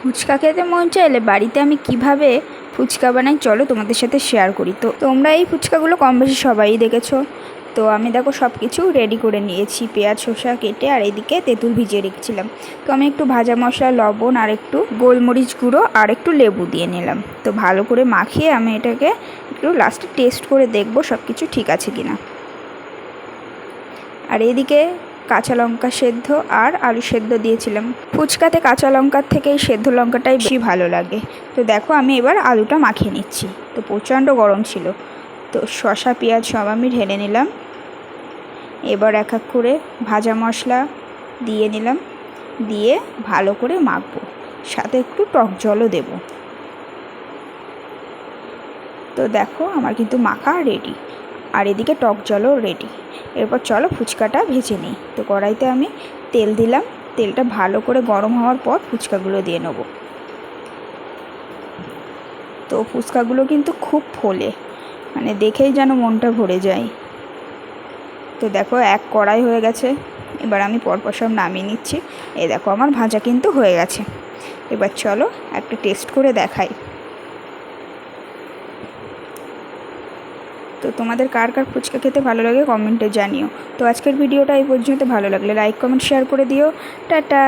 ফুচকা খেতে মন চাইলে বাড়িতে আমি কীভাবে ফুচকা বানাই চলো তোমাদের সাথে শেয়ার করি। তো তোমরা এই ফুচকাগুলো কম বেশি সবাই দেখেছ। তো আমি দেখো সব কিছু রেডি করে নিয়েছি। পেঁয়াজ শসা কেটে আর এদিকে তেঁতুল ভিজিয়ে রেখেছিলাম। তো আমি একটু ভাজা মশলা, লবণ আর একটু গোলমরিচ গুঁড়ো আর একটু লেবু দিয়ে নিলাম। তো ভালো করে মাখিয়ে আমি এটাকে একটু লাস্টে টেস্ট করে দেখব সব কিছু ঠিক আছে কিনা। আর এদিকে কাঁচা লঙ্কা সেদ্ধ আর আলু সেদ্ধ দিয়েছিলাম। ফুচকাতে কাঁচা লঙ্কার থেকে এই সেদ্ধ লঙ্কাটাই বেশি ভালো লাগে। তো দেখো, আমি এবার আলুটা মাখিয়ে নিচ্ছি। তো প্রচণ্ড গরম ছিল। তো শসা, পেঁয়াজ সব আমি ঢেলে নিলাম। এবার এক এক করে ভাজা মশলা দিয়ে নিলাম। দিয়ে ভালো করে মাখবো। সাথে একটু টক জলও দেবো। তো দেখো, আমার কিন্তু মাখা রেডি আর এদিকে টক জলও রেডি এরপর চলো ফুচকাটা ভেজে নিই। তো কড়াইতে আমি তেল দিলাম। তেলটা ভালো করে গরম হওয়ার পর ফুচকাগুলো দিয়ে নেব। তো ফুচকাগুলো কিন্তু খুব ফোলে। মানে দেখেই যেন মনটা ভরে যায়। তো দেখো এক কড়াই হয়ে গেছে। এবার আমি পরপর সব নামিয়ে নিচ্ছি। এই দেখো আমার ভাজা কিন্তু হয়ে গেছে। এবার চলো একটা টেস্ট করে দেখাই। তো তোমাদের কার কার ফুচকা খেতে ভালো লাগে কমেন্টে জানিও। তো আজকের ভিডিওটা এই পর্যন্ত, ভালো লাগলে লাইক কমেন্ট শেয়ার করে দিও। টাটা!